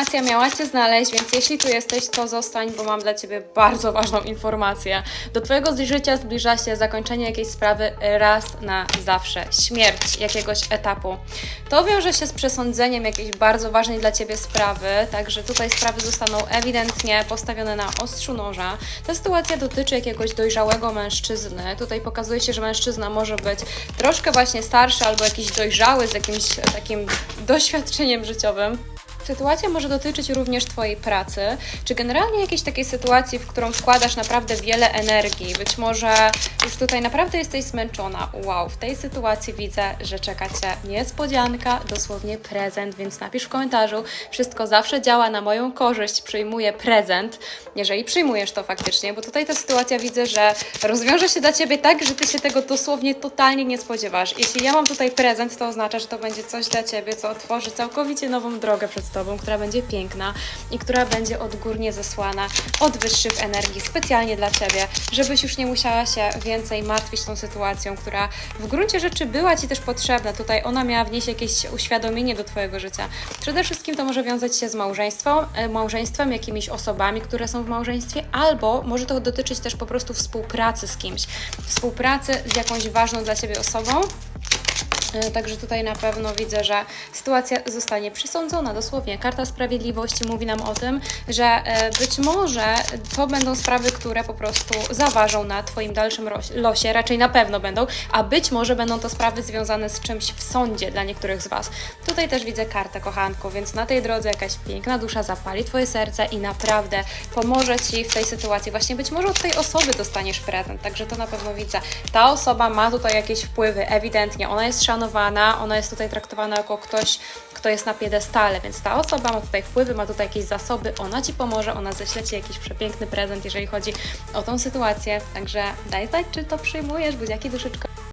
informacja miała Cię znaleźć, więc jeśli tu jesteś, to zostań, bo mam dla Ciebie bardzo ważną informację. Do Twojego życia zbliża się zakończenie jakiejś sprawy raz na zawsze. Śmierć jakiegoś etapu. To wiąże się z przesądzeniem jakiejś bardzo ważnej dla Ciebie sprawy, także tutaj sprawy zostaną ewidentnie postawione na ostrzu noża. Ta sytuacja dotyczy jakiegoś dojrzałego mężczyzny. Tutaj pokazuje się, że mężczyzna może być troszkę właśnie starszy albo jakiś dojrzały z jakimś takim doświadczeniem życiowym. Sytuacja może dotyczyć również Twojej pracy, czy generalnie jakiejś takiej sytuacji, w którą wkładasz naprawdę wiele energii. Być może już tutaj naprawdę jesteś zmęczona. Wow, w tej sytuacji widzę, że czeka Cię niespodzianka, dosłownie prezent, więc napisz w komentarzu. Wszystko zawsze działa na moją korzyść, przyjmuję prezent, jeżeli przyjmujesz to faktycznie, bo tutaj ta sytuacja widzę, że rozwiąże się dla Ciebie tak, że Ty się tego dosłownie totalnie nie spodziewasz. Jeśli ja mam tutaj prezent, to oznacza, że to będzie coś dla Ciebie, co otworzy całkowicie nową drogę przed Tobą, która będzie piękna i która będzie odgórnie zesłana od wyższych energii specjalnie dla Ciebie, żebyś już nie musiała się więcej martwić tą sytuacją, która w gruncie rzeczy była Ci też potrzebna. Tutaj ona miała wnieść jakieś uświadomienie do Twojego życia. Przede wszystkim to może wiązać się z małżeństwem, małżeństwem, jakimiś osobami, które są w małżeństwie, albo może to dotyczyć też po prostu współpracy z kimś. Współpracy z jakąś ważną dla Ciebie osobą, Także tutaj na pewno widzę, że sytuacja zostanie przysądzona. Dosłownie karta sprawiedliwości mówi nam o tym, że e, być może to będą sprawy, które po prostu zaważą na Twoim dalszym losie, raczej na pewno będą, a być może będą to sprawy związane z czymś w sądzie dla niektórych z Was. Tutaj też widzę kartę kochanku, więc na tej drodze jakaś piękna dusza zapali Twoje serce i naprawdę pomoże Ci w tej sytuacji. Właśnie być może od tej osoby dostaniesz prezent, także to na pewno widzę. Ta osoba ma tutaj jakieś wpływy, ewidentnie. Ona jest szanowana, ona jest tutaj traktowana jako ktoś, kto jest na piedestale, więc ta osoba ma tutaj wpływy, ma tutaj jakieś zasoby, ona Ci pomoże, ona ześle Ci jakiś przepiękny prezent, jeżeli chodzi o tą sytuację. Także daj znać, czy to przyjmujesz, buziaki duszyczko.